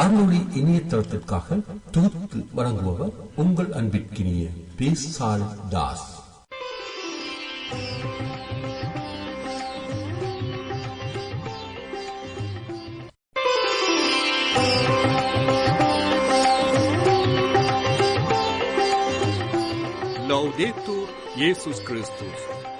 அருளொளி இணையதளத்திற்காக தொகுத்து வழங்குபவர் உங்கள் அன்பிற்கினிய பேசால் தாஸ். லௌதேத்தூர் இயேசுஸ் கிறிஸ்துஸ்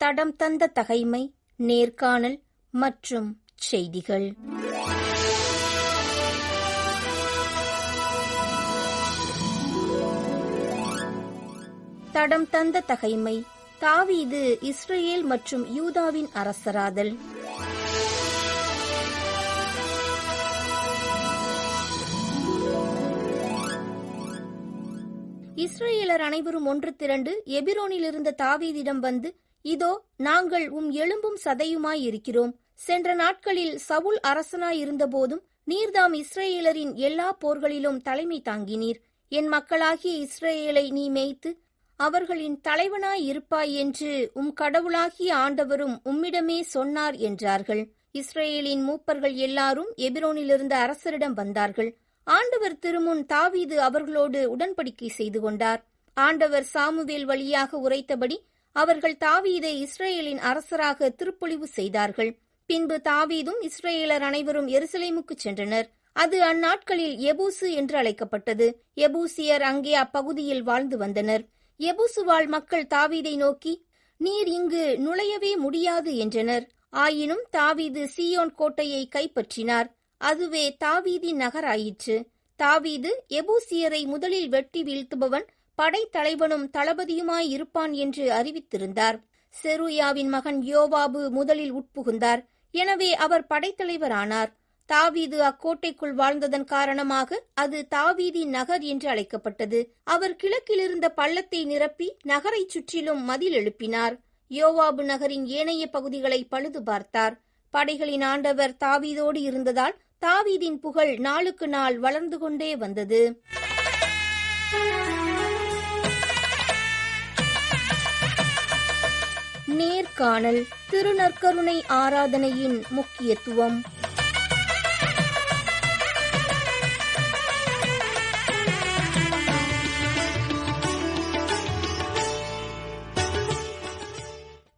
தடம் தந்த தகைமை நேர்காணல் மற்றும் செய்திகள். தடம் தந்த தகைமை தாவீது இஸ்ரேல் மற்றும் யூதாவின் அரசராதல். இஸ்ரேலர் அனைவரும் ஒன்று திரண்டு எபிரோனில் இருந்த தாவீதிடம் வந்து இதோ நாங்கள் உம் எலும்பும் சதையுமாயிருக்கிறோம் சென்ற நாட்களில் சவுல் அரசனாய் இருந்தபோதும் நீர்தாம் இஸ்ரேலரின் எல்லா போர்களிலும் தலைமை தாங்கினீர். என் மக்களாகிய இஸ்ரேலை நீ மேய்த்து அவர்களின் தலைவனாய் இருப்பாய் என்று உம் கடவுளாகிய ஆண்டவரும் உம்மிடமே சொன்னார் என்றார்கள். இஸ்ரேலின் மூப்பர்கள் எல்லாரும் எபிரோனிலிருந்த அரசரிடம் வந்தார்கள். ஆண்டவர் திருமுன் தாவீது அவர்களோடு உடன்படிக்கை செய்து கொண்டார். ஆண்டவர் சாமுவேல் வழியாக உரைத்தபடி அவர்கள் தாவீதை இஸ்ரேலின் அரசராக திருப்பொழிவு செய்தார்கள். பின்பு தாவீதும் இஸ்ரேலர் அனைவரும் எருசலேமுக்கு சென்றனர். அது அந்நாட்களில் எபூசு என்று அழைக்கப்பட்டது. எபூசியர் அங்கே அப்பகுதியில் வாழ்ந்து வந்தனர். எபூசு வாழ் மக்கள் தாவீதை நோக்கி நீர் இங்கு நுழையவே முடியாது என்றனர். ஆயினும் தாவீது சீயோன் கோட்டையை கைப்பற்றினார். அதுவே தாவீதின் நகராயிற்று. தாவீது எபூசியரை முதலில் வெட்டி வீழ்த்துபவன் படைத்தலைவனும் தளபதியுமாய் இருப்பான் என்று அறிவித்திருந்தார். செருயாவின் மகன் யோவாபு முதலில் உட்புகுந்தார். எனவே அவர் படைத்தலைவரானார். தாவீது அக்கோட்டைக்குள் வாழ்ந்ததன் காரணமாக அது தாவீதின் நகர் என்று அழைக்கப்பட்டது. அவர் கிழக்கிலிருந்த பள்ளத்தை நிரப்பி நகரைச் சுற்றிலும் மதில் எழுப்பினார். யோவாபு நகரின் ஏனைய பகுதிகளை பழுது பார்த்தார். படைகளின் ஆண்டவர் தாவீதோடு இருந்ததால் தாவீதின் புகழ் நாளுக்கு நாள் வளர்ந்து கொண்டே வந்தது. நேர்காணல் திருநற்கருணை ஆராதனையின் முக்கியத்துவம்.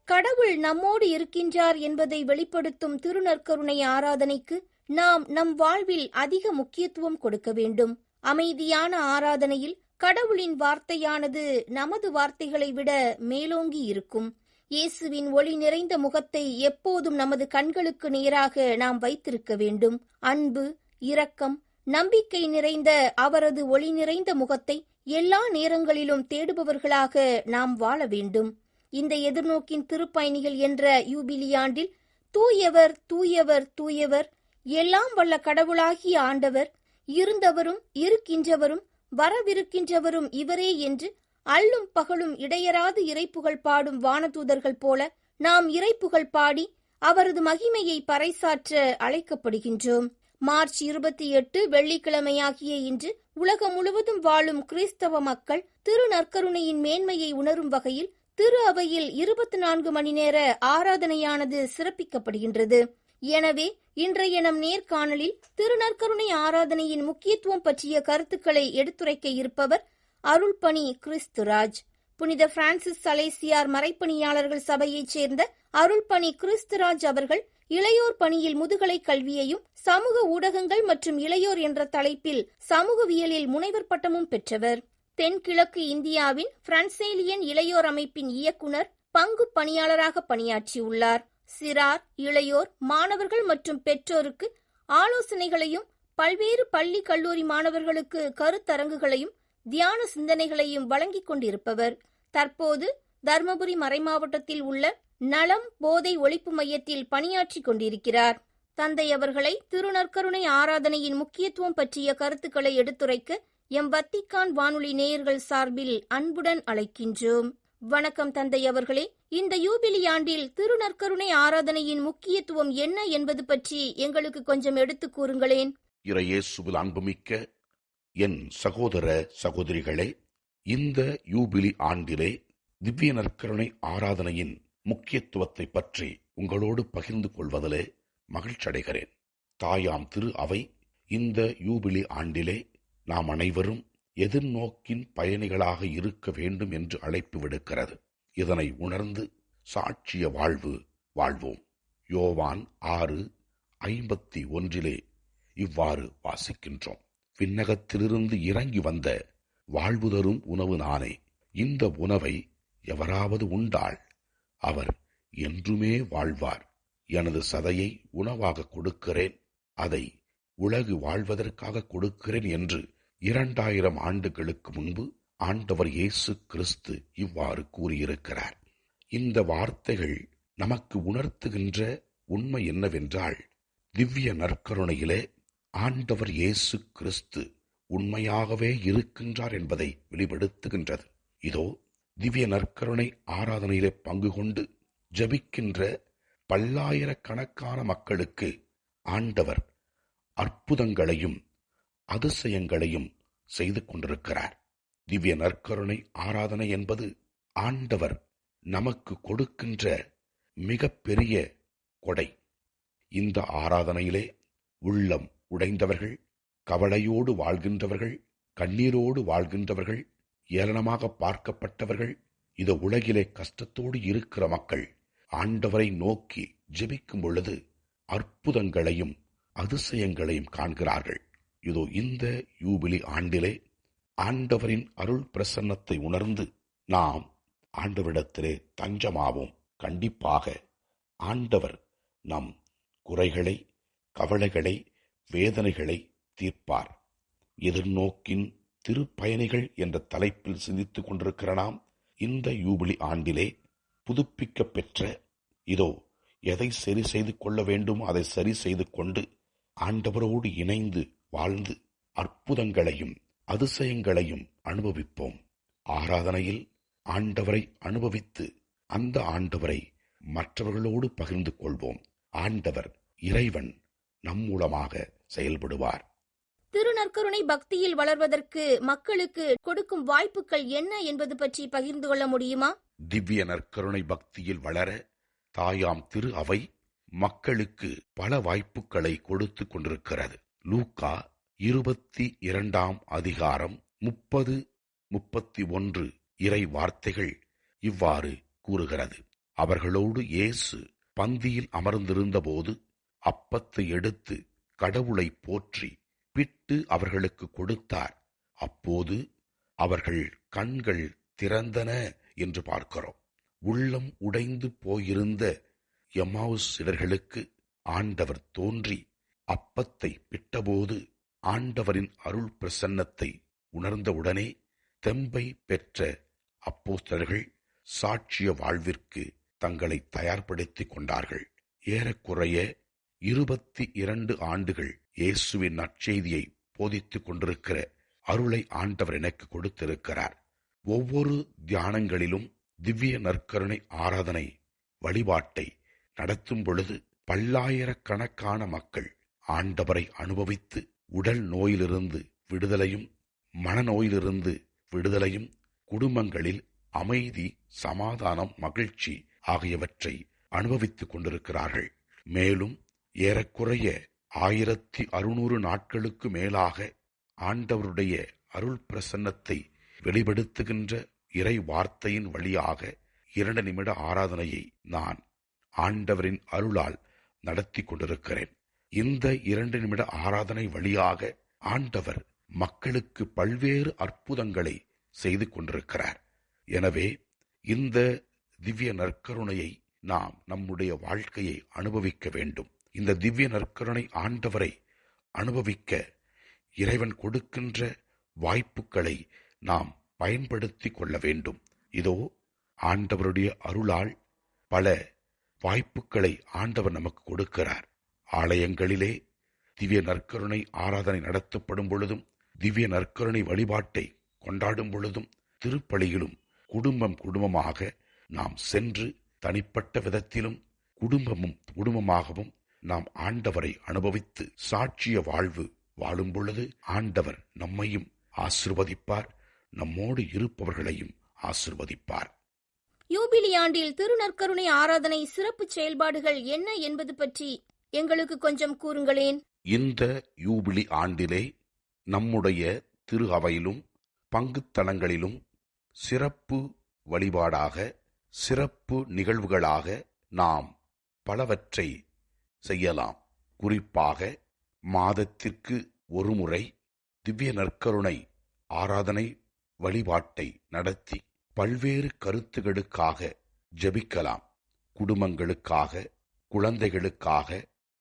கடவுள் நம்மோடு இருக்கின்றார் என்பதை வெளிப்படுத்தும் திருநற்கருணை ஆராதனைக்கு நாம் நம் வாழ்வில் அதிக முக்கியத்துவம் கொடுக்க வேண்டும். அமைதியான ஆராதனையில் கடவுளின் வார்த்தையானது நமது வார்த்தைகளை விட மேலோங்கி இருக்கும். இயேசுவின் ஒளி நிறைந்த முகத்தை எப்போதும் நமது கண்களுக்கு நேராக நாம் வைத்திருக்க வேண்டும். அன்பு இரக்கம் நம்பிக்கை நிறைந்த அவரது ஒளி நிறைந்த முகத்தை எல்லா நேரங்களிலும் தேடுபவர்களாக நாம் வாழ வேண்டும். இந்த எதிர்நோக்கின் திருப்பயணிகள் என்ற யூபிலியாண்டில் தூயவர் தூயவர் தூயவர் எல்லாம் வல்ல கடவுளாகிய ஆண்டவர் இருந்தவரும் இருக்கின்றவரும் வரவிருக்கின்றவரும் இவரே என்று அல்லும் பகலும் இடையராது இறைப்புகள் பாடும் வானதூதர்கள் போல நாம் இறைப்புகழ் பாடி அவரது மகிமையை பறைசாற்ற அழைக்கப்படுகின்றோம். மார்ச் இருபத்தி எட்டு வெள்ளிக்கிழமையாகிய இன்று உலகம் முழுவதும் வாழும் கிறிஸ்தவ மக்கள் திரு நற்கருணையின் மேன்மையை உணரும் வகையில் திரு அவையில் இருபத்தி நான்கு மணி நேர ஆராதனையானது சிறப்பிக்கப்படுகின்றது. எனவே இன்றைய நம் நேர்காணலில் திருநற்கருணை ஆராதனையின் முக்கியத்துவம் பற்றிய கருத்துக்களை எடுத்துரைக்க இருப்பவர் அருள்பணி கிறிஸ்துராஜ். புனித பிரான்சிஸ் சலேசியார் மறைப்பணியாளர்கள் சபையைச் சேர்ந்த அருள்பணி கிறிஸ்துராஜ் அவர்கள் இளையோர் பணியில் முதுகலை கல்வியையும் சமூக ஊடகங்கள் மற்றும் இளையோர் என்ற தலைப்பில் சமூகவியலில் முனைவர் பட்டமும் பெற்றவர். தென்கிழக்கு இந்தியாவின் பிரான்சேலியன் இளையோர் அமைப்பின் இயக்குனர் பங்கு பணியாளராக பணியாற்றியுள்ளார். சிறார் இளையோர் மாணவர்கள் மற்றும் பெற்றோருக்கு ஆலோசனைகளையும் பல்வேறு பள்ளி கல்லூரி மாணவர்களுக்கு கருத்தரங்குகளையும் தியான சிந்தனைகளையும் வழங்கிக் கொண்டிருப்பவர். தற்போது தர்மபுரி மறைமாவட்டத்தில் உள்ள நலம் போதை ஒழிப்பு மையத்தில் பணியாற்றிக் கொண்டிருக்கிறார். தந்தை அவர்களை திருநற்கருணை ஆராதனையின் முக்கியத்துவம் பற்றிய கருத்துக்களை எடுத்துரைக்க எம் வத்திக்கான் வானொலி நேயர்கள் சார்பில் அன்புடன் அழைக்கின்றோம். வணக்கம் தந்தை அவர்களே. இந்த யூபிலி ஆண்டில் திருநற்கருணை ஆராதனையின் முக்கியத்துவம் என்ன என்பது பற்றி எங்களுக்கு கொஞ்சம் எடுத்துக் கூறுங்களேன். இறையேசுவில் அன்புமிக்க என் சகோதர சகோதரிகளே இந்த யூபிலி ஆண்டிலே திவ்ய நற்கருணை ஆராதனையின் முக்கியத்துவத்தை பற்றி உங்களோடு பகிர்ந்து கொள்வதிலே மகிழ்ச்சியடைகிறேன் தாயாம் திரு அவை இந்த யூபிலி ஆண்டிலே நாம் அனைவரும் எதிர்நோக்கின் பயணிகளாக இருக்க வேண்டும் என்று அழைப்பு விடுக்கிறது. இதனை உணர்ந்து சாட்சிய வாழ்வு வாழ்வோம். யோவான் ஆறு ஐம்பத்தி ஒன்றிலே இவ்வாறு வாசிக்கின்றோம். விண்ணகத்திலிருந்து இறங்கி வந்த வாழ்வு தரும் உணவு நானே. இந்த உணவை எவராவது உண்டால் அவர் என்றுமே வாழ்வார். எனது சதையை உணவாக கொடுக்கிறேன். அதை உலகு வாழ்வதற்காக கொடுக்கிறேன் என்று இரண்டாயிரம் ஆண்டுகளுக்கு முன்பு ஆண்டவர் இயேசு கிறிஸ்து இவ்வாறு கூறியிருக்கிறார். இந்த வார்த்தைகள் நமக்கு உணர்த்துகின்ற உண்மை என்னவென்றால் திவ்ய நற்கருணையிலே ஆண்டவர் இயேசு கிறிஸ்து உண்மையாகவே இருக்கின்றார் என்பதை வெளிப்படுத்துகின்றது. இதோ திவ்ய நற்கருணை ஆராதனையிலே பங்கு கொண்டு ஜபிக்கின்ற பல்லாயிரக்கணக்கான மக்களுக்கு ஆண்டவர் அற்புதங்களையும் அதிசயங்களையும் செய்து கொண்டிருக்கிறார். திவ்ய நற்கருணை ஆராதனை என்பது ஆண்டவர் நமக்கு கொடுக்கின்ற மிகப்பெரிய கொடை. இந்த ஆராதனையிலே உள்ளம் உடைந்தவர்கள் கவலையோடு வாழ்கின்றவர்கள் கண்ணீரோடு வாழ்கின்றவர்கள் ஏளனமாக பார்க்கப்பட்டவர்கள் இந்த உலகிலே கஷ்டத்தோடு இருக்கிற மக்கள். ஆண்டவரை நோக்கி ஜெபிக்கும் பொழுது அற்புதங்களையும் அதிசயங்களையும் காண்கிறார்கள். இதோ இந்த யூபிலி ஆண்டிலே ஆண்டவரின் அருள் பிரசன்னத்தை உணர்ந்து நாம் ஆண்டவரிடத்திலே தஞ்சமாவோம். கண்டிப்பாக ஆண்டவர் நம் குறைகளை கவலைகளை வேதனைகளை தீர்ப்பார். எதிர்நோக்கின் திருப்பயணிகள் என்ற தலைப்பில் சிந்தித்துக் கொண்டிருக்கிற நாம் இந்த யூபிலி ஆண்டிலே புதுப்பிக்க பெற்ற இதோ எதை சரி செய்து கொள்ள வேண்டும் அதை சரி செய்து கொண்டு ஆண்டவரோடு இணைந்து வாழ்ந்து அற்புதங்களையும் அதிசயங்களையும் அனுபவிப்போம். ஆராதனையில் ஆண்டவரை அனுபவித்து அந்த ஆண்டவரை மற்றவர்களோடு பகிர்ந்து கொள்வோம். ஆண்டவர் இறைவன் நம் மூலமாக செயல்படுவார். திருநற்கருணை பக்தியில் வளர்வதற்கு மக்களுக்கு கொடுக்கும் வாய்ப்புகள் என்ன என்பது பற்றி பகிர்ந்து கொள்ள முடியுமா? திவ்ய நற்கருணை பக்தியில் வளர தாயாம் திரு அவை மக்களுக்கு பல வாய்ப்புகளை கொடுத்து கொண்டிருக்கிறது. லூக்கா இருபத்தி இரண்டாம் அதிகாரம் முப்பது முப்பத்தி ஒன்று இறை வார்த்தைகள் இவ்வாறு கூறுகிறது. அவர்களோடு இயேசு பந்தியில் அமர்ந்திருந்தபோது அப்பத்தை எடுத்து கடவுளை போற்றி பிட்டு அவர்களுக்கு கொடுத்தார். அப்போது அவர்கள் கண்கள் திறந்தன என்று பார்க்கிறோம். உள்ளம் உடைந்து போயிருந்த யமாவுஸ் சிலர்களுக்கு ஆண்டவர் தோன்றி அப்பத்தை பிட்டபோது ஆண்டவரின் அருள் பிரசன்னத்தை உணர்ந்தவுடனே தெம்பை பெற்ற அப்போஸ்தர்கள் சாட்சிய வாழ்விற்கு தங்களை தயார்படுத்திக் கொண்டார்கள். ஏறக்குறைய இருபத்தி இரண்டு ஆண்டுகள் இயேசுவின் நற்செய்தியை போதித்துக் கொண்டிருக்கிற அருளை ஆண்டவர் எனக்கு கொடுத்திருக்கிறார். ஒவ்வொரு தியானங்களிலும் திவ்ய நற்கருணை ஆராதனை வழிபாட்டை நடத்தும் பொழுது பல்லாயிரக்கணக்கான மக்கள் ஆண்டவரை அனுபவித்து உடல் நோயிலிருந்து விடுதலையும் மனநோயிலிருந்து விடுதலையும் குடும்பங்களில் அமைதி சமாதானம் மகிழ்ச்சி ஆகியவற்றை அனுபவித்துக் கொண்டிருக்கிறார்கள். மேலும் ஏறக்குறைய ஆயிரத்தி அறுநூறு நாட்களுக்கு மேலாக ஆண்டவருடைய அருள் பிரசன்னத்தை வெளிப்படுத்துகின்ற இறை வார்த்தையின் வழியாக இரண்டு நிமிட ஆராதனையை நான் ஆண்டவரின் அருளால் நடத்தி கொண்டிருக்கிறேன். இந்த இரண்டு நிமிட ஆராதனை வழியாக ஆண்டவர் மக்களுக்கு பல்வேறு அற்புதங்களை செய்து கொண்டிருக்கிறார். எனவே இந்த திவ்ய நற்கருணையை நாம் நம்முடைய வாழ்க்கையை அனுபவிக்க வேண்டும். இந்த திவ்ய நற்கருணை ஆண்டவரை அனுபவிக்க இறைவன் கொடுக்கின்ற வாய்ப்புகளை நாம் பயன்படுத்திக் கொள்ள வேண்டும். இதோ ஆண்டவருடைய அருளால் பல வாய்ப்புகளை ஆண்டவர் நமக்கு கொடுக்கிறார். ஆலயங்களிலே திவ்ய நற்கருணை ஆராதனை நடத்தப்படும் பொழுதும் திவ்ய நற்கருணை வழிபாட்டை கொண்டாடும் பொழுதும் திருப்பலியிலும் குடும்பம் குடும்பமாக நாம் சென்று தனிப்பட்ட விதத்திலும் குடும்பமும் குடும்பமாகவும் நாம் ஆண்டவரை அனுபவித்து சாட்சிய வாழ்வு வாழும் பொழுது ஆண்டவர் நம்மையும் ஆசிர்வதிப்பார் நம்மோடு இருப்பவர்களையும் ஆசிர்வதிப்பார். யூபிலி ஆண்டில் திருநற்கருணை ஆராதனை சிறப்பு செயல்பாடுகள் என்ன என்பது பற்றி எங்களுக்கு கொஞ்சம் கூறுங்களேன். இந்த யூபிலி ஆண்டிலே நம்முடைய திரு அவையிலும் பங்குத்தலங்களிலும் சிறப்பு வழிபாடாக சிறப்பு நிகழ்வுகளாக நாம் பலவற்றை செய்யலாம். குறிப்பாக மாதத்திற்கு ஒருமுறை திவ்ய நற்கருணை ஆராதனை வழிபாட்டை நடத்தி பல்வேறு கருத்துகளுக்காக ஜெபிக்கலாம். குடும்பங்களுக்காக குழந்தைகளுக்காக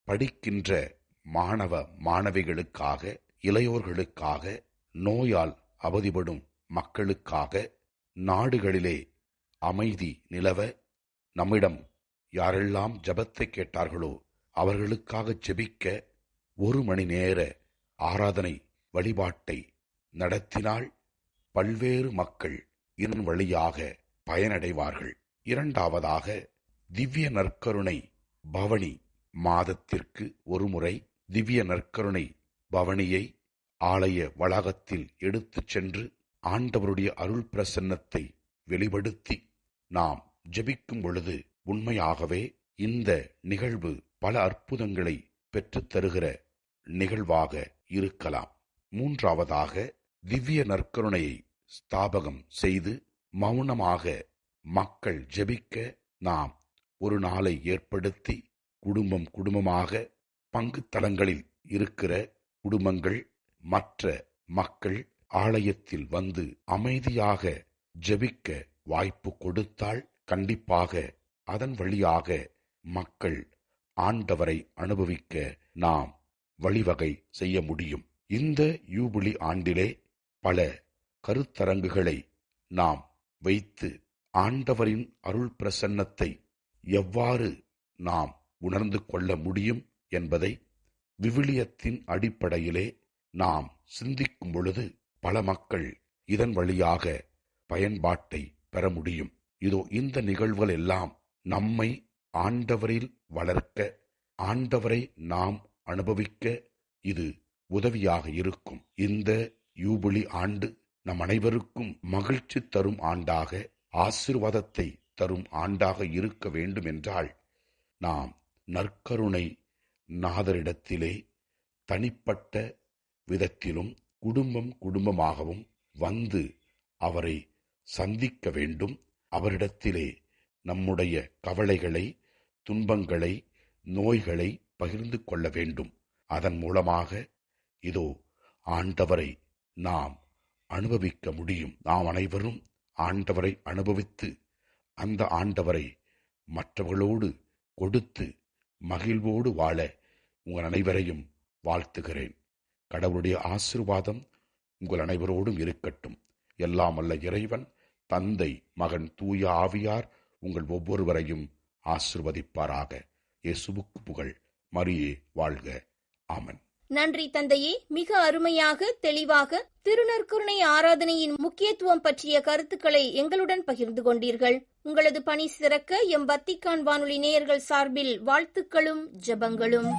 படிக்கின்ற மாணவ மாணவிகளுக்காக இளையோர்களுக்காக நோயால் அவதிப்படும் மக்களுக்காக நாடுகளிலே அமைதி நிலவ நம்மிடம் யாரெல்லாம் ஜபத்தை கேட்டார்களோ அவர்களுக்காக ஜெபிக்க ஒரு மணி நேர ஆராதனை வழிபாட்டை நடத்தினால் பல்வேறு மக்கள் இதன் வழியாக பயனடைவார்கள். இரண்டாவதாக திவ்ய நற்கருணை பவனி மாதத்திற்கு ஒருமுறை திவ்ய நற்கருணை பவனியை ஆலய வளாகத்தில் எடுத்துச் சென்று ஆண்டவருடைய அருள் பிரசன்னத்தை வெளிப்படுத்தி நாம் ஜெபிக்கும் பொழுது உண்மையாகவே இந்த நிகழ்வு பல அற்புதங்களை பெற்றுத் தருகிற நிகழ்வாக இருக்கலாம். மூன்றாவதாக திவ்ய நற்கருணையை ஸ்தாபகம் செய்து மௌனமாக மக்கள் ஜெபிக்க நாம் ஒரு நாளை ஏற்படுத்தி குடும்பம் குடும்பமாக பங்கு தளங்களில் இருக்கிற குடும்பங்கள் மற்ற மக்கள் ஆலயத்தில் வந்து அமைதியாக ஜெபிக்க வாய்ப்பு கொடுத்தால் கண்டிப்பாக அதன் வழியாக மக்கள் ஆண்டவரை அனுபவிக்க நாம் வழிவகை செய்ய முடியும். இந்த யூபிலி ஆண்டிலே பல கருத்தரங்குகளை நாம் வைத்து ஆண்டவரின் அருள் பிரசன்னத்தை எவ்வாறு நாம் உணர்ந்து கொள்ள முடியும் என்பதை விவிலியத்தின் அடிப்படையிலே நாம் சிந்திக்கும் பொழுது பல மக்கள் இதன் வழியாக பயன்பாட்டை பெற முடியும். இதோ இந்த நிகழ்வுகள் எல்லாம் நம்மை ஆண்டவரில் வளர்க்க ஆண்டவரை நாம் அனுபவிக்க இது உதவியாக இருக்கும். இந்த யூபிலி ஆண்டு நம் அனைவருக்கும் மகிழ்ச்சி தரும் ஆண்டாக ஆசிர்வாதத்தை தரும் ஆண்டாக இருக்க வேண்டும் என்றால் நாம் நற்கருணை நாதரிடத்திலே தனிப்பட்ட விதத்திலும் குடும்பம் குடும்பமாகவும் வந்து அவரை சந்திக்க வேண்டும். அவரிடத்திலே நம்முடைய கவலைகளை துன்பங்களை நோய்களை பகிர்ந்து கொள்ள வேண்டும். அதன் மூலமாக இதோ ஆண்டவரை நாம் அனுபவிக்க முடியும். நாம் அனைவரும் ஆண்டவரை அனுபவித்து அந்த ஆண்டவரை மற்றவர்களோடு கொடுத்து மகிழ்வோடு வாழ உங்கள் அனைவரையும் வாழ்த்துகிறேன். கடவுளுடைய ஆசிர்வாதம் உங்கள் அனைவரோடும் இருக்கட்டும். எல்லாம் அல்ல இறைவன் தந்தை மகன் தூய ஆவியார் உங்கள் ஒவ்வொருவரையும் ஆசிர்வதிப்பாராக. இயேசுவுக்கு புகழ். மரியே வாழ்க. ஆமன். நன்றி தந்தையே. மிக அருமையாக தெளிவாக திருநற்கருணை ஆராதனையின் முக்கியத்துவம் பற்றிய கருத்துக்களை எங்களுடன் பகிர்ந்து கொண்டீர்கள். உங்களது பணி சிறக்க எம் வத்திக்கான் வானொலி நேயர்கள் சார்பில் வாழ்த்துக்களும் ஜெபங்களும்.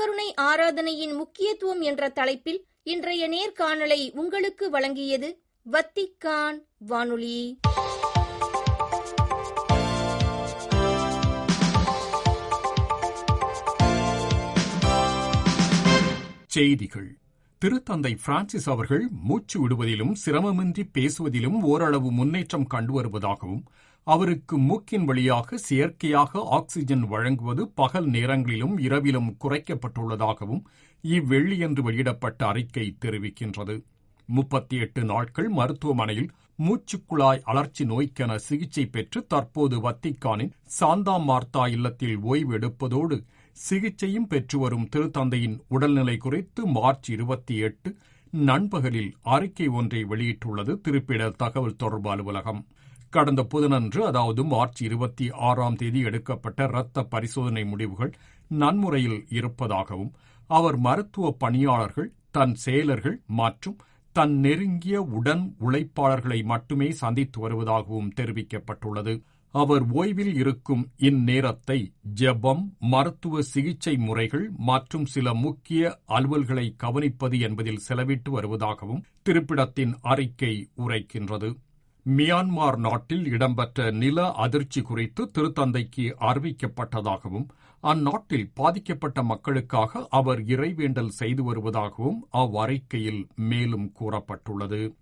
திருக்கருணை ஆராதனையின் முக்கியத்துவம் என்ற தலைப்பில் இன்றைய நேர்காணலை உங்களுக்கு வழங்கியது வத்திக்கான் வானொலி. செய்திகள். திருத்தந்தை பிரான்சிஸ் அவர்கள் மூச்சு விடுவதிலும் சிரமமின்றி பேசுவதிலும் ஓரளவு முன்னேற்றம் கண்டு வருவதாகவும் அவருக்கு மூக்கின் வழியாக செயற்கையாக ஆக்சிஜன் வழங்குவது பகல் நேரங்களிலும் இரவிலும் குறைக்கப்பட்டுள்ளதாகவும் இவ்வெள்ளியன்று வெளியிடப்பட்ட அறிக்கை தெரிவிக்கின்றது. முப்பத்தி எட்டு நாட்கள் மருத்துவமனையில் மூச்சுக்குழாய் அழற்சி நோய்க்கென சிகிச்சை பெற்று தற்போது வத்திக்கானின் சாந்தா மார்த்தா இல்லத்தில் ஓய்வு எடுப்பதோடு சிகிச்சையும் பெற்று வரும் திருத்தந்தையின் உடல்நிலை குறித்து மார்ச் இருபத்தி எட்டு நண்பகலில் அறிக்கை ஒன்றை வெளியிட்டுள்ளது. திருப்பிட தகவல் தொடர்பு அலுவலகம். கடந்த புதனன்று அதாவது மார்ச் இருபத்தி ஆறாம் தேதி எடுக்கப்பட்ட இரத்த பரிசோதனை முடிவுகள் நன்முறையில் இருப்பதாகவும் அவர் மருத்துவ பணியாளர்கள் தன் செயலர்கள் மற்றும் தன் நெருங்கிய உடன் உழைப்பாளர்களை மட்டுமே சந்தித்து வருவதாகவும் தெரிவிக்கப்பட்டுள்ளது. அவர் ஓய்வில் இருக்கும் இந்நேரத்தை ஜெபம் மருத்துவ சிகிச்சை முறைகள் மற்றும் சில முக்கிய அலுவல்களை கவனிப்பது என்பதில் செலவிட்டு வருவதாகவும் திருப்பிடத்தின் அறிக்கை உரைக்கின்றது. மியான்மார் நாட்டில் இடம்பெற்ற நில அதிர்ச்சி குறித்து திருத்தந்தைக்கு அறிவிக்கப்பட்டதாகவும் அந்நாட்டில் பாதிக்கப்பட்ட மக்களுக்காக அவர் இறைவேண்டல் செய்து வருவதாகவும் அவ்வறிக்கையில் மேலும் கூறப்பட்டுள்ளது.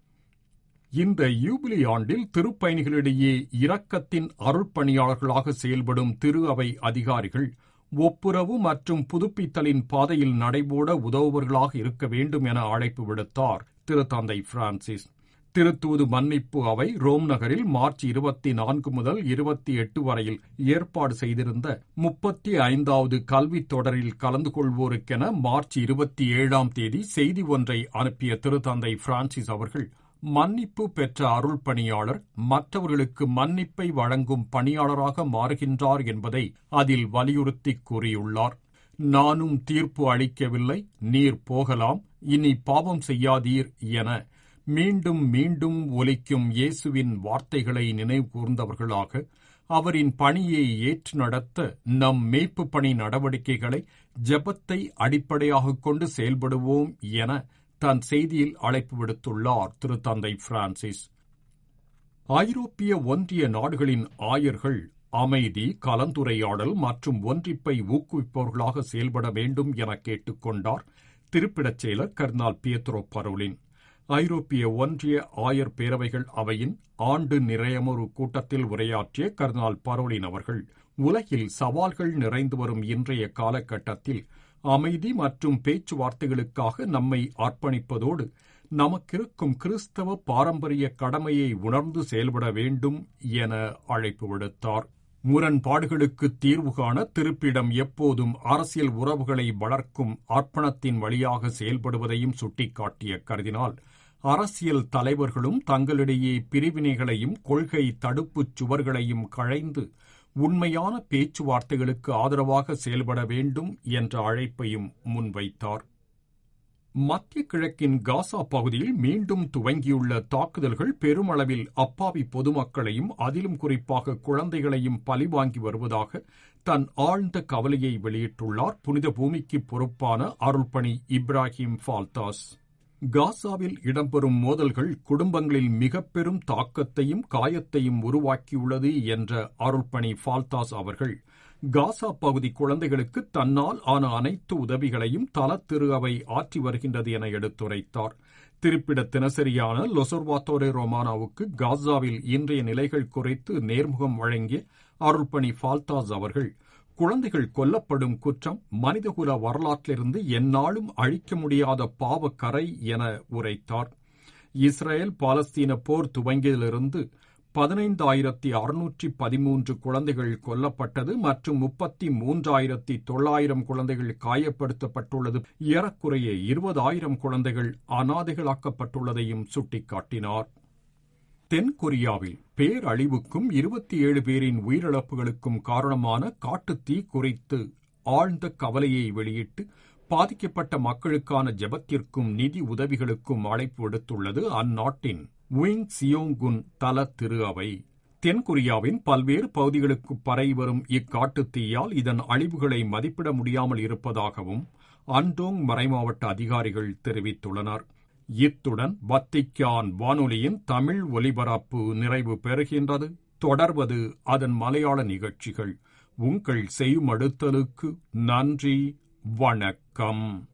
இந்த யூபிலி ஆண்டில் திருப்பயணிகளிடையே இரக்கத்தின் அருட்பணியாளர்களாக செயல்படும் திரு அவை அதிகாரிகள் ஒப்புரவு மற்றும் புதுப்பித்தலின் பாதையில் நடைபோட உதவுபவர்களாக இருக்க வேண்டும் என அழைப்பு விடுத்தார் திருத்தந்தை பிரான்சிஸ். திருத்தூது மன்னிப்பு அவை ரோம் நகரில் மார்ச் இருபத்தி நான்கு முதல் இருபத்தி எட்டு வரையில் ஏற்பாடு செய்திருந்த முப்பத்தி ஐந்தாவது கல்வித் தொடரில் கலந்து கொள்வோருக்கென மார்ச் இருபத்தி ஏழாம் தேதி செய்தி ஒன்றை அனுப்பிய திருத்தந்தை பிரான்சிஸ் அவர்கள் மன்னிப்பு பெற்ற அருள் பணியாளர் மற்றவர்களுக்கு மன்னிப்பை வழங்கும் பணியாளராக மாறுகின்றார் என்பதை அதில் வலியுறுத்தி கூறியுள்ளார். நானும் தீர்ப்பு அளிக்கவில்லை நீர் போகலாம் இனி பாவம் செய்யாதீர் என மீண்டும் மீண்டும் ஒலிக்கும் இயேசுவின் வார்த்தைகளை நினைவுகூர்ந்தவர்களாக அவரின் பணியை ஏற்று நடத்த நம் மீட்பு பணி நடவடிக்கைகளை ஜெபத்தை அடிப்படையாகக் கொண்டு செயல்படுவோம் என தன் செய்தியில் அழைப்பு விடுத்துள்ளார் திருத்தந்தை பிரான்சிஸ். ஐரோப்பிய ஒன்றிய நாடுகளின் ஆயர்கள் அமைதி கலந்துரையாடல் மற்றும் ஒன்றிப்பை ஊக்குவிப்பவர்களாக செயல்பட வேண்டும் என கேட்டுக்கொண்டார் திருப்பிடச் செயலர் கர்னால் பியத்ரோ பரோலின். ஐரோப்பிய ஒன்றிய ஆயர் பேரவைகள் அவையின் ஆண்டு நிறையமொரு கூட்டத்தில் உரையாற்றிய கர்னால் பரோலின் அவர்கள் உலகில் சவால்கள் நிறைந்து வரும் இன்றைய காலகட்டத்தில் அமைதி மற்றும் பேச்சுவார்த்தைகளுக்காக நம்மை அர்ப்பணிப்பதோடு நமக்கிருக்கும் கிறிஸ்தவ பாரம்பரிய கடமையை உணர்ந்து செயல்பட வேண்டும் என அழைப்பு விடுத்தார். முரண்பாடுகளுக்கு தீர்வு காண திருப்பிடம் எப்போதும் அரசியல் உறவுகளை வளர்க்கும் அர்ப்பணத்தின் வழியாக செயல்படுவதையும் சுட்டிக்காட்டிய கருதினால் அரசியல் தலைவர்களும் தங்களிடையே பிரிவினைகளையும் கொள்கை தடுப்புச் சுவர்களையும் களைந்து உண்மையான பேச்சுவார்த்தைகளுக்கு ஆதரவாக செயல்பட வேண்டும் என்ற அழைப்பையும் முன்வைத்தார். மத்திய கிழக்கின் காசா பகுதியில் மீண்டும் துவங்கியுள்ள தாக்குதல்கள் பெருமளவில் அப்பாவி பொதுமக்களையும் அதிலும் குறிப்பாக குழந்தைகளையும் பழிவாங்கி வருவதாக தன் ஆழ்ந்த கவலையை வெளியிட்டுள்ளார். புனித பூமிக்கு பொறுப்பான அருள்பணி இப்ராஹிம் ஃபால்தாஸ். காசாவில் இடம்பெறும் மோதல்கள் குடும்பங்களில் மிக பெரும் தாக்கத்தையும் காயத்தையும் உருவாக்கியுள்ளது என்ற அருள்பணி ஃபால்தாஸ் அவர்கள். காசா பகுதி குழந்தைகளுக்கு தன்னால் ஆன அனைத்து உதவிகளையும் தல திரு அவை ஆற்றி வருகின்றது என எடுத்துரைத்தார். திருப்பிட தினசரியான லொசர்வாத்தோரே ரோமானாவுக்கு காசாவில் இன்றைய நிலைகள் குறித்து நேர்முகம் வழங்கிய அருள்பணி ஃபால்தாஸ் அவர்கள். குழந்தைகள் கொல்லப்படும் குற்றம் மனிதகுல வரலாற்றிலிருந்து எந்நாளும் அழிக்க முடியாத பாவக்கரை என உரைத்தார். இஸ்ரேல் பாலஸ்தீன போர் துவங்கியதிலிருந்து பதினைந்தாயிரத்தி அறுநூற்றி பதிமூன்று குழந்தைகள் கொல்லப்பட்டது மற்றும் முப்பத்தி மூன்றாயிரத்தி தொள்ளாயிரம் குழந்தைகள் காயப்படுத்தப்பட்டுள்ளது. ஏறக்குறைய இருபதாயிரம் குழந்தைகள் அனாதைகளாக்கப்பட்டுள்ளதையும் சுட்டிக்காட்டினார். தென்கொரியாவில் பேரழிவுக்கும் இருபத்தி ஏழு பேரின் உயிரிழப்புகளுக்கும் காரணமான காட்டுத்தீ குறித்து ஆழ்ந்த கவலையை வெளியிட்டு பாதிக்கப்பட்ட மக்களுக்கான ஜெபத்திற்கும் நிதி உதவிகளுக்கும் அழைப்பு விடுத்துள்ளது அந்நாட்டின் விங் சியோங்குன் தல திரு அவை தென்கொரியாவின் பல்வேறு பகுதிகளுக்கு பரவி வரும் இக்காட்டுத் தீயால் இதன் அழிவுகளை மதிப்பிட முடியாமல் இருப்பதாகவும் அண்டோங் மறைமாவட்ட அதிகாரிகள் தெரிவித்துள்ளனர். இத்துடன் வத்திக்கான் வானொலியின் தமிழ் ஒலிபரப்பு நிறைவு பெறுகின்றது. தொடர்வது அதன் மலையாள நிகழ்ச்சிகள். உங்கள் செய்மடுத்தலுக்கு நன்றி. வணக்கம்.